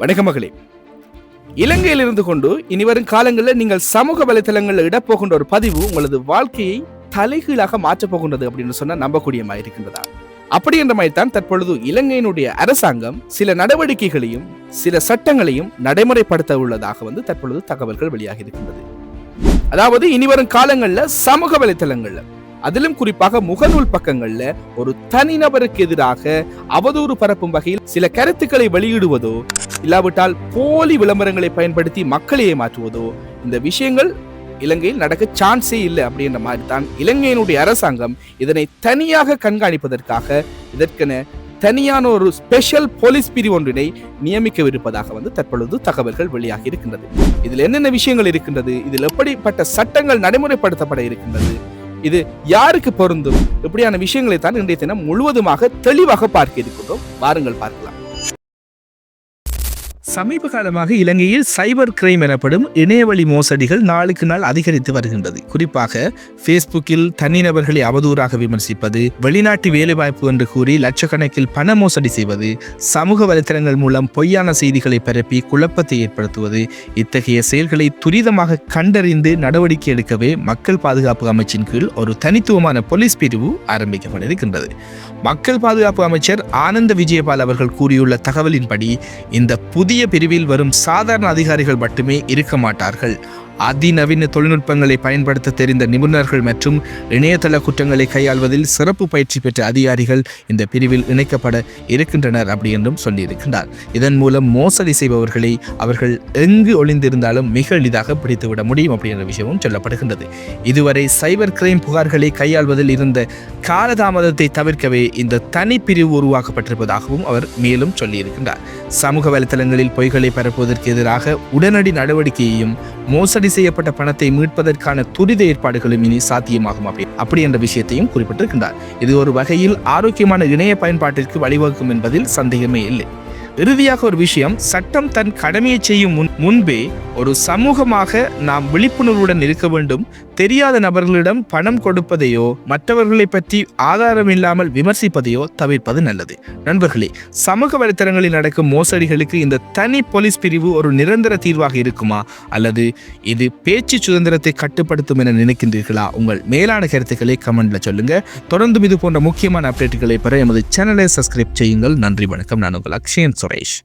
வணக்க மகளே. இலங்கையில் இருந்து கொண்டு இனி வரும் காலங்களில் நீங்கள் சமூக வலைத்தளங்களில் இடப்போகின்ற ஒரு பதிவு உங்களது வாழ்க்கையை தலைகீழாக மாற்றப் போகின்றது அப்படின்னு சொன்னா நம்பக்கூடியமாக இருக்கின்றதா? அப்படி என்ற மாதிரி தான் தற்பொழுது இலங்கையினுடைய அரசாங்கம் சில நடவடிக்கைகளையும் சில சட்டங்களையும் நடைமுறைப்படுத்த உள்ளதாக வந்து தற்பொழுது தகவல்கள் வெளியாகி இருக்கின்றது. அதாவது இனி வரும் சமூக வலைத்தளங்கள்ல அதிலும் குறிப்பாக முகநூல் பக்கங்கள்ல ஒரு தனிநபருக்கு எதிராக அவதூறு பரப்பும் வகையில் சில கருத்துக்களை வெளியிடுவதோ இல்லாவிட்டால் போலி விளம்பரங்களை பயன்படுத்தி மக்களை ஏமாற்றுவதோ? இந்த விஷயங்கள் இலங்கையில் நடக்க சான்ஸே இல்லை அப்படின்ற மாதிரி தான் இலங்கையினுடைய அரசாங்கம் இதனை தனியாக கண்காணிப்பதற்காக இதற்கென தனியான ஒரு ஸ்பெஷல் போலீஸ் பிரிவு ஒன்றினை நியமிக்கவிருப்பதாக வந்து தற்பொழுது தகவல்கள் வெளியாகி இருக்கின்றது. இதில் என்னென்ன விஷயங்கள் இருக்கின்றது? இதில் எப்படிப்பட்ட சட்டங்கள் நடைமுறைப்படுத்தப்பட இருக்கின்றது? இது யாருக்கு பொருந்தும்? இப்படியான விஷயங்களை தான் இன்றைய தினம் முழுவதுமாக தெளிவாக பார்க்க இருக்கின்றோம். வாருங்கள் பார்க்கலாம். சமீப காலமாக இலங்கையில் சைபர் கிரைம் எனப்படும் இணையவழி மோசடிகள் நாளுக்கு நாள் அதிகரித்து வருகின்றது. குறிப்பாக ஃபேஸ்புக்கில் தனிநபர்களை அவதூறாக விமர்சிப்பது வெளிநாட்டு வேலைவாய்ப்பு என்று கூறி லட்சக்கணக்கில் பண மோசடி செய்வது சமூக வலைத்தளங்கள் மூலம் பொய்யான செய்திகளை பரப்பி குழப்பத்தை ஏற்படுத்துவது இத்தகைய செயல்களை துரிதமாக கண்டறிந்து நடவடிக்கை எடுக்கவே மக்கள் பாதுகாப்பு அமைச்சின் கீழ் ஒரு தனித்துவமான போலீஸ் பிரிவு ஆரம்பிக்கப்பட்டிருக்கின்றது. மக்கள் பாதுகாப்பு அமைச்சர் ஆனந்த விஜயபால் அவர்கள் கூறியுள்ள தகவலின்படி இந்த புதிய பிரிவில் வரும் சாதாரண அதிகாரிகள் மட்டுமே இருக்க மாட்டார்கள். அதிநவீன தொழில்நுட்பங்களை பயன்படுத்த தெரிந்த நிபுணர்கள் மற்றும் இணையதள குற்றங்களை கையாள்வதில் சிறப்பு பயிற்சி பெற்ற அதிகாரிகள் இந்த பிரிவில் இணைக்கப்பட இருக்கின்றனர் அப்படி என்றும் சொல்லியிருக்கின்றார். இதன் மூலம் மோசடி செய்பவர்களை அவர்கள் எங்கு ஒளிந்திருந்தாலும் மிக எளிதாக பிடித்துவிட முடியும் அப்படின்ற விஷயமும் சொல்லப்படுகின்றது. இதுவரை சைபர் கிரைம் புகார்களை கையாள்வதில் இருந்த காலதாமதத்தை தவிர்க்கவே இந்த தனிப்பிரிவு உருவாக்கப்பட்டிருப்பதாகவும் அவர் மேலும் சொல்லியிருக்கின்றார். சமூக வலைத்தளங்களில் பொய்களை பரப்புவதற்கு எதிராக உடனடி நடவடிக்கையையும் மோசடி செய்யப்பட்ட பணத்தை மீட்பதற்கான துரித ஏற்பாடுகளும் இனி சாத்தியமாகும் அப்படி? அப்படி என்ற விஷயத்தையும் குறிப்பிட்டிருக்கின்றார். இது ஒரு வகையில் ஆரோக்கியமான இணைய பயன்பாட்டிற்கு வழிவகுக்கும் என்பதில் சந்தேகமே இல்லை. இறுதியாக ஒரு விஷயம் சட்டம் தன் கடமையை செய்யும் முன் முன்பே ஒரு சமூகமாக நாம் விழிப்புணர்வுடன் இருக்க வேண்டும். தெரியாத நபர்களிடம் பணம் கொடுப்பதையோ மற்றவர்களை பற்றி ஆதாரம் இல்லாமல் விமர்சிப்பதையோ தவிர்ப்பது நல்லது. நண்பர்களே சமூக வலைத்தளங்களில் நடக்கும் மோசடிகளுக்கு இந்த தனி போலீஸ் பிரிவு ஒரு நிரந்தர தீர்வாக இருக்குமா? அல்லது இது பேச்சு சுதந்திரத்தை கட்டுப்படுத்தும் என நினைக்கின்றீர்களா? உங்கள் மேலான கருத்துக்களை கமெண்ட்ல சொல்லுங்க. தொடர்ந்தும் இது போன்ற முக்கியமான அப்டேட்டுகளை பெற எமது சேனலை சப்ஸ்கிரைப் செய்யுங்கள். நன்றி வணக்கம். நான் உங்கள் அக்ஷயன் சுரேஷ்.